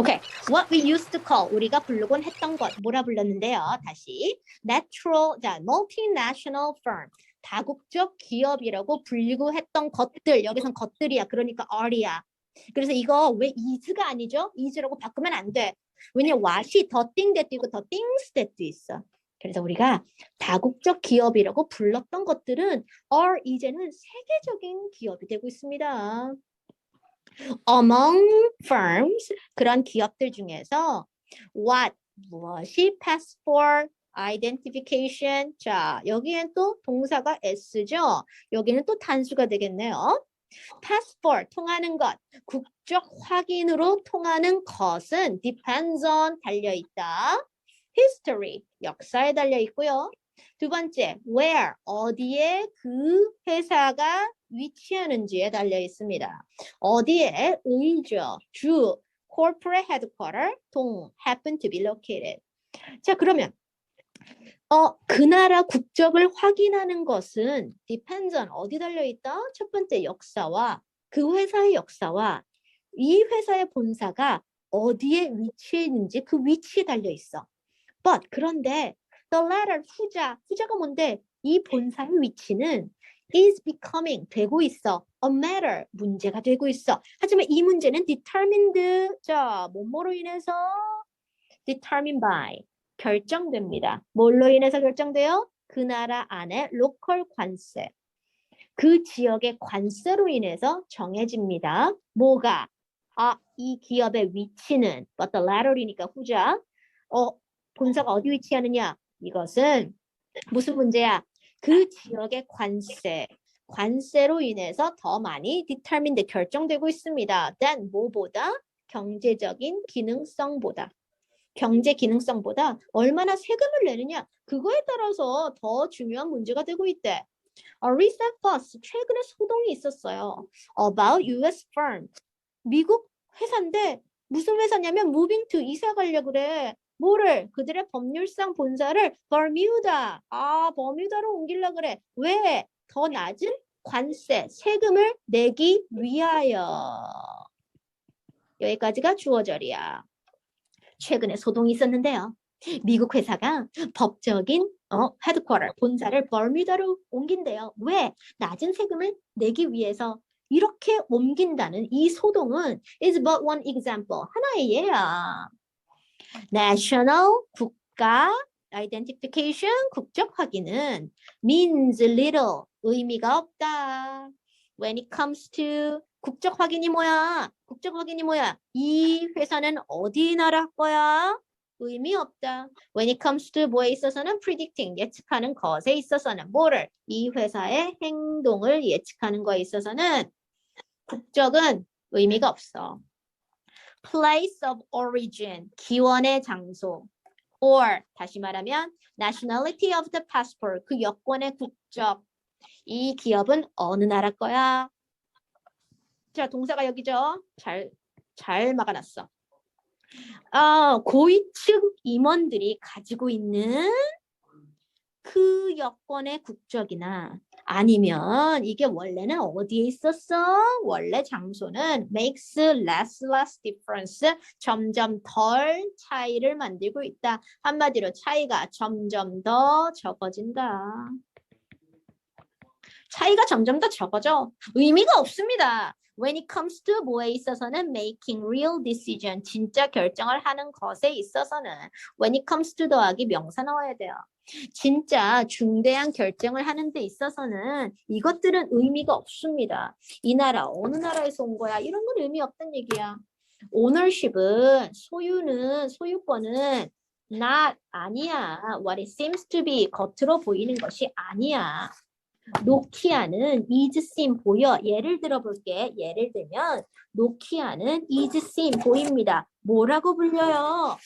Okay, what we used to call 우리가 부르곤 했던 것 뭐라 불렀는데요. 다시 natural, 자 multinational firm 다국적 기업이라고 불리고 했던 것들 여기선 것들이야. 그러니까 are야. 그래서 이거 왜 is가 아니죠? is라고 바꾸면 안 돼. 왜냐 what이 더 thing that도 있고 더 things that도 있어. 그래서 우리가 다국적 기업이라고 불렀던 것들은 are 이제는 세계적인 기업이 되고 있습니다. Among firms 그런 기업들 중에서 what 무엇이 passport identification 자 여기엔 또 동사가 s죠 여기는 또 단수가 되겠네요 passport 통하는 것 국적 확인으로 통하는 것은 depends on 달려 있다 history 역사에 달려 있고요 두 번째 where 어디에 그 회사가 위치하는지에 달려 있습니다. 어디에 의죠. 주 corporate headquarter 동 happen to be located. 자 그러면 어, 그 나라 국적을 확인하는 것은 depends on 어디 달려 있다? 첫 번째 역사와 그 회사의 역사와 이 회사의 본사가 어디에 위치해 있는지 그 위치에 달려 있어. But 그런데 the latter 후자 후자가 뭔데? 이 본사의 위치는 is becoming 되고 있어. a matter 문제가 되고 있어. 하지만 이 문제는 determined 자 뭐뭐로 인해서 determined by 결정됩니다. 뭘로 인해서 결정돼요? 그 나라 안에 로컬 관세. 그 지역의 관세로 인해서 정해집니다. 뭐가? 아, 이 기업의 위치는 but the latter이니까 후자. 어, 본사가 어디 위치하느냐? 이것은 무슨 문제야? 그 지역의 관세, 관세로 인해서 더 많이 determined 결정되고 있습니다. than 뭐보다 경제적인 기능성보다 경제 기능성보다 얼마나 세금을 내느냐 그거에 따라서 더 중요한 문제가 되고 있대. A recent fuss 최근에 소동이 있었어요. About U.S. firm 미국 회사인데 무슨 회사냐면 moving to 이사 가려 그래. 뭐를? 그들의 법률상 본사를 버뮤다. 아 버뮤다로 옮기려 그래. 왜? 더 낮은 관세 세금을 내기 위하여. 여기까지가 주어절이야. 최근에 소동이 있었는데요. 미국 회사가 법적인 어, 헤드쿼터 본사를 버뮤다로 옮긴대요. 왜? 낮은 세금을 내기 위해서 이렇게 옮긴다는 이 소동은 is but one example. 하나의 예야. National 국가 identification 국적 확인은 means little 의미가 없다. When it comes to 국적 확인이 뭐야? 국적 확인이 뭐야? 이 회사는 어디 나라 거야? 의미 없다. When it comes to 뭐에 있어서는 predicting 예측하는 것에 있어서는 뭐를 이 회사의 행동을 예측하는 거에 있어서는 국적은 의미가 없어. Place of origin, 기원의 장소, or 다시 말하면 nationality of the passport, 그 여권의 국적. 이 기업은 어느 나라 거야? 자, 동사가 여기죠. 잘, 잘 막아놨어. 어, 고위층 임원들이 가지고 있는 그 여권의 국적이나 아니면 이게 원래는 어디에 있었어? 원래 장소는 makes less less difference 점점 덜 차이를 만들고 있다. 한마디로 차이가 점점 더 적어진다. 차이가 점점 더 적어져. 의미가 없습니다. When it comes to 뭐에 있어서는 making real decision 진짜 결정을 하는 것에 있어서는 when it comes to 더하기 명사 나와야 돼요. 진짜 중대한 결정을 하는 데 있어서는 이것들은 의미가 없습니다. 이 나라 어느 나라에서 온 거야? 이런 건 의미 없단 얘기야. ownership은 소유는 소유권은 not 아니야. What it seems to be 겉으로 보이는 것이 아니야. 노키아는 is seen 보여. 예를 들어 볼게. 예를 들면 노키아는 is seen 보입니다. 뭐라고 불려요?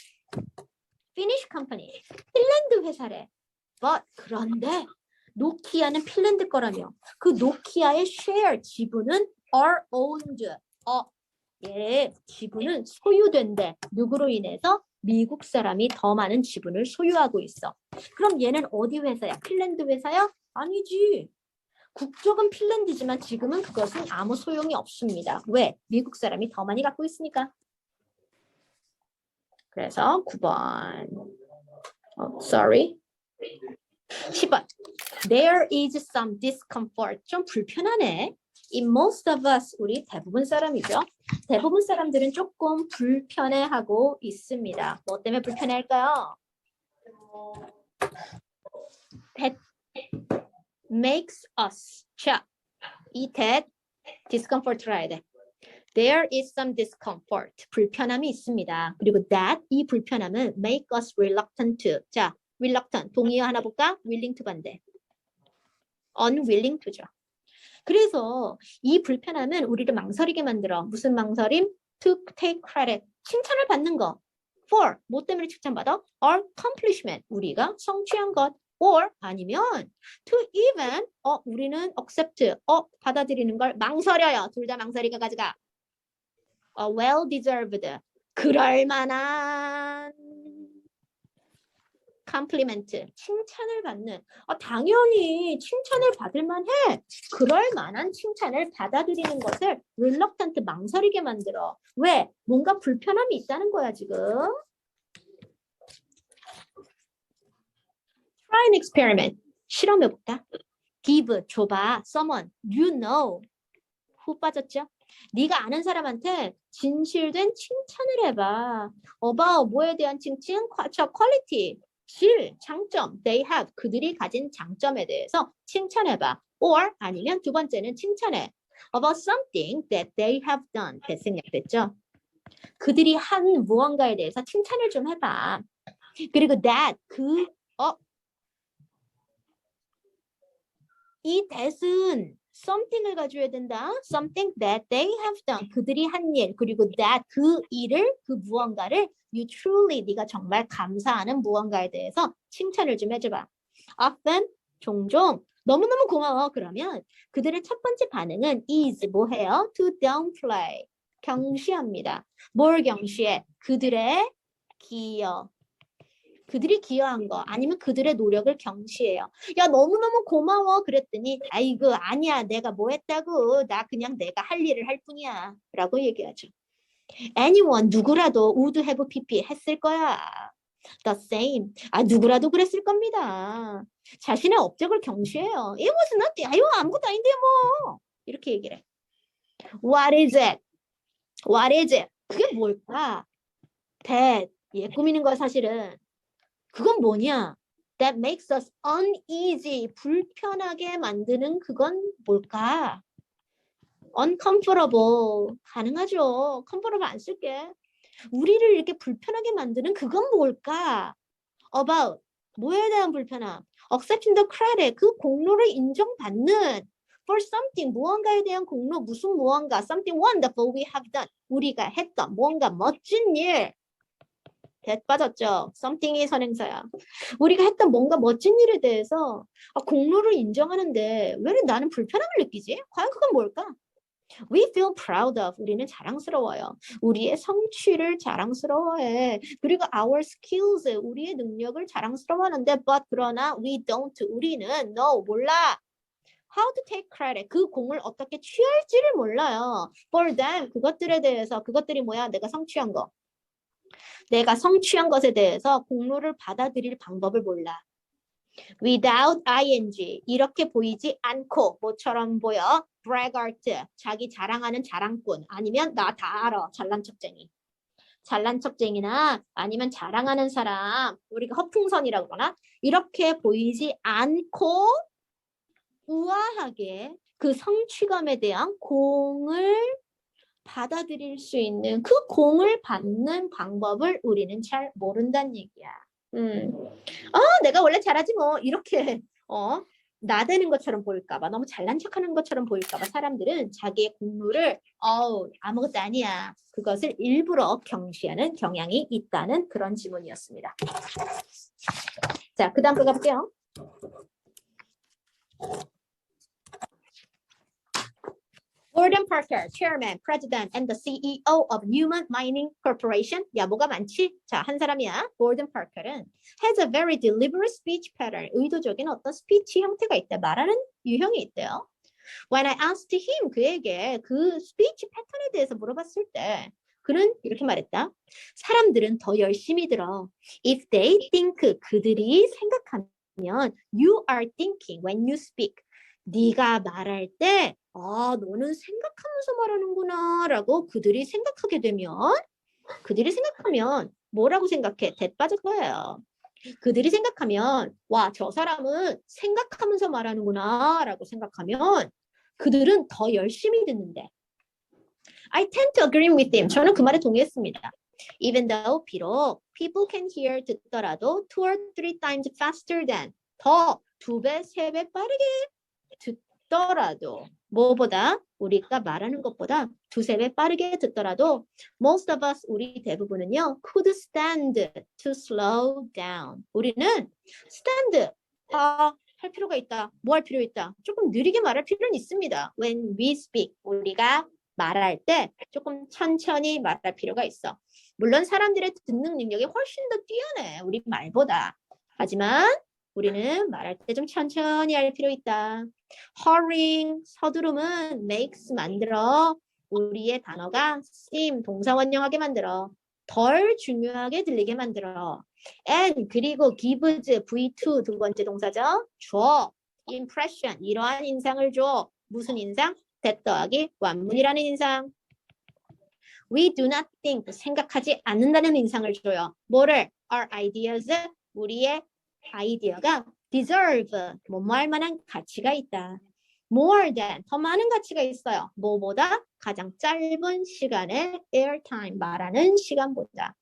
Finnish company. 핀란드 회사래. But 그런데 노키아는 핀란드 거라며 그 노키아의 share 지분은 are owned. 어, 얘 지분은 소유된대. 누구로 인해서? 미국 사람이 더 많은 지분을 소유하고 있어. 그럼 얘는 어디 회사야? 핀란드 회사야? 아니지. 국적은 핀란드지만 지금은 그것은 아무 소용이 없습니다. 왜? 미국 사람이 더 많이 갖고 있으니까. 그래서 9번. 어, sorry. 10번. There is some discomfort. 좀 불편하네. In most of us, 우리 대부분 사람이죠. 대부분 사람들은 조금 불편해하고 있습니다. 뭐 때문에 불편할까요? That makes us. 자, 이 that discomfort를 해야 돼. There is some discomfort. 불편함이 있습니다. 그리고 that 이 불편함은 make us reluctant to. 자, reluctant 동의어 하나 볼까? willing to 반대. unwilling to죠. 그래서 이 불편함은 우리를 망설이게 만들어. 무슨 망설임? To take credit. 칭찬을 받는 거. For 뭐 때문에 칭찬받아? Our accomplishment. 우리가 성취한 것. Or 아니면 to even 어 우리는 accept 어 받아들이는 걸 망설여요. 둘 다 망설이가 가져가. 어, well deserved. 그럴 만한 compliment. 칭찬을 받는. 어, 당연히 칭찬을 받을 만해. 그럴 만한 칭찬을 받아들이는 것을 reluctant 망설이게 만들어. 왜? 뭔가 불편함이 있다는 거야, 지금. Try an experiment. 실험해 볼까? Give, 줘봐. Someone, you know. 후 빠졌죠? 네가 아는 사람한테 진실된 칭찬을 해봐. about 뭐에 대한 칭찬? quality, 질, 장점, they have 그들이 가진 장점에 대해서 칭찬해봐. or 아니면 두 번째는 칭찬해. about something that they have done. 대생략됐죠? 그들이 한 무언가에 대해서 칭찬을 좀 해봐. 그리고 that 그 어. 이 that은 something을 가져야 된다. something that they have done. 그들이 한 일, 그리고 that 그 일을, 그 무언가를 you truly 네가 정말 감사하는 무언가에 대해서 칭찬을 좀 해줘봐. often 종종 너무너무 고마워. 그러면 그들의 첫 번째 반응은 is 뭐해요? to downplay 경시합니다. 뭘 경시해? 그들의 기여. 그들이 기여한 거 아니면 그들의 노력을 경시해요. 야 너무너무 고마워 그랬더니 아이고 아니야 내가 뭐 했다고 나 그냥 내가 할 일을 할 뿐이야 라고 얘기하죠. anyone 누구라도 would have pp 했을 거야. the same 아 누구라도 그랬을 겁니다. 자신의 업적을 경시해요. it was nothing 아유 아무것도 아닌데 뭐 이렇게 얘기를 해. what is it? what is it? 그게 뭘까? that 얘 꾸미는 거야 사실은. 그건 뭐냐? That makes us uneasy. 불편하게 만드는 그건 뭘까? uncomfortable. 가능하죠. comfortable 안 쓸게. 우리를 이렇게 불편하게 만드는 그건 뭘까? About. 뭐에 대한 불편함? Accepting the credit. 그 공로를 인정받는. For something. 무언가에 대한 공로. 무슨 무언가. Something wonderful we have done. 우리가 했던 무언가 멋진 일. 대 빠졌죠. something이 선행사야. 우리가 했던 뭔가 멋진 일에 대해서 아, 공로를 인정하는데 왜 나는 불편함을 느끼지? 과연 그건 뭘까? We feel proud of. 우리는 자랑스러워요. 우리의 성취를 자랑스러워해. 그리고 our skills. 우리의 능력을 자랑스러워하는데 but 그러나 we don't. 우리는 no. 몰라. How to take credit. 그 공을 어떻게 취할지를 몰라요. For them. 그것들에 대해서 그것들이 뭐야? 내가 성취한 거. 내가 성취한 것에 대해서 공로를 받아들일 방법을 몰라. without ing 이렇게 보이지 않고 뭐처럼 보여? braggart 자기 자랑하는 자랑꾼 아니면 나 다 알아 잘난 척쟁이 잘난 척쟁이나 아니면 자랑하는 사람 우리가 허풍선이라고 그러나 이렇게 보이지 않고 우아하게 그 성취감에 대한 공을 받아들일 수 있는 그 공을 받는 방법을 우리는 잘 모른다는 얘기야. 음. 어, 내가 원래 잘하지 뭐 이렇게 어 나대는 것처럼 보일까봐 너무 잘난 척하는 것처럼 보일까봐 사람들은 자기의 공로를 어우 아무것도 아니야 그것을 일부러 경시하는 경향이 있다는 그런 지문이었습니다. 자, 그다음 거 가볼게요. Gordon Parker, Chairman, President, and the CEO of Newman Mining Corporation. 야, 뭐가 많지? 자, 한 사람이야. Gordon Parker은 has a very deliberate speech pattern. 의도적인 어떤 스피치 형태가 있다. 말하는 유형이 있대요. When I asked him, 그에게 그 스피치 패턴에 대해서 물어봤을 때 그는 이렇게 말했다. 사람들은 더 열심히 들어. If they think 그들이 생각하면 you are thinking when you speak. 네가 말할 때 아, 너는 생각하면서 말하는구나 라고 그들이 생각하게 되면 그들이 생각하면 뭐라고 생각해? 대 빠질 거예요. 그들이 생각하면 와, 저 사람은 생각하면서 말하는구나 라고 생각하면 그들은 더 열심히 듣는데 I tend to agree with him. 저는 그 말에 동의했습니다. Even though 비록 people can hear 듣더라도 two or three times faster than 더 두 배, 세 배 빠르게 듣더라도 뭐보다 우리가 말하는 것보다 두세 배 빠르게 듣더라도 most of us 우리 대부분은요 could stand to slow down. 우리는 stand 아, 할 필요가 있다. 뭐 할 필요 있다. 조금 느리게 말할 필요는 있습니다. When we speak 우리가 말할 때 조금 천천히 말할 필요가 있어. 물론 사람들의 듣는 능력이 훨씬 더 뛰어내. 우리 말보다. 하지만 우리는 말할 때 좀 천천히 할 필요 있다. hurrying 서두름은 makes 만들어 우리의 단어가 seem 동사원형하게 만들어 덜 중요하게 들리게 만들어 and 그리고 gives V2 두 번째 동사죠. 줘 impression 이러한 인상을 줘 무슨 인상? that 더하기 완문이라는 인상. We do not think 생각하지 않는다는 인상을 줘요. 뭐를? Our ideas 우리의 아이디어가 deserve 뭐뭐할 만한 가치가 있다. more than 더 많은 가치가 있어요. 뭐보다 가장 짧은 시간의 airtime 말하는 시간보다.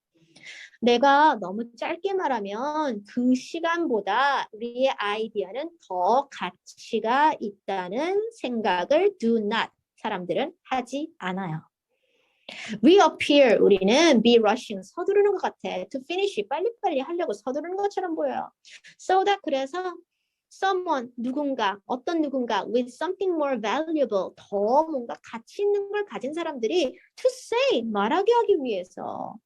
내가 너무 짧게 말하면 그 시간보다 우리의 아이디어는 더 가치가 있다는 생각을 do not 사람들은 하지 않아요. We appear 우리는 be rushing 서두르는 것 같아. To finish 빨리빨리 하려고 서두르는 것처럼 보여요. So that 그래서 someone 누군가 어떤 누군가 with something more valuable 더 뭔가 가치 있는 걸 가진 사람들이 to say 말하게 하기 위해서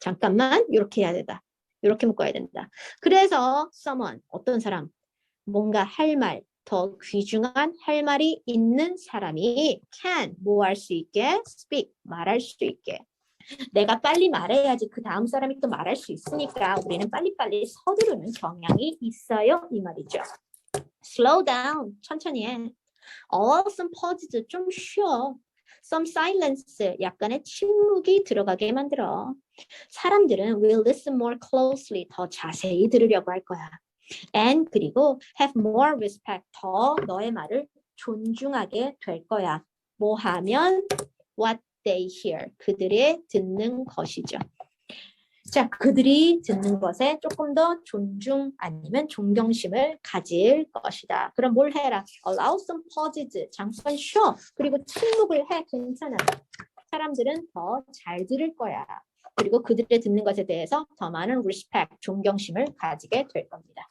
잠깐만 이렇게 해야 된다. 이렇게 묶어야 된다. 그래서 someone 어떤 사람 뭔가 할 말, 더 귀중한 할 말이 있는 사람이 can 뭐 할 수 있게 speak 말할 수 있게 내가 빨리 말해야지 그 다음 사람이 또 말할 수 있으니까 우리는 빨리빨리 서두르는 경향이 있어요 이 말이죠. slow down 천천히 해. all some pauses 좀 쉬어. some silence 약간의 침묵이 들어가게 만들어. 사람들은 will listen more closely 더 자세히 들으려고 할 거야. And 그리고 have more respect 더 너의 말을 존중하게 될 거야. 뭐 하면 what they hear 그들의 듣는 것이죠. 자, 그들이 듣는 것에 조금 더 존중 아니면 존경심을 가질 것이다. 그럼 뭘 해라? Allow some pauses. 잠깐 쉬어. 그리고 침묵을 해. 괜찮아. 사람들은 더 잘 들을 거야. 그리고 그들의 듣는 것에 대해서 더 많은 respect, 존경심을 가지게 될 겁니다.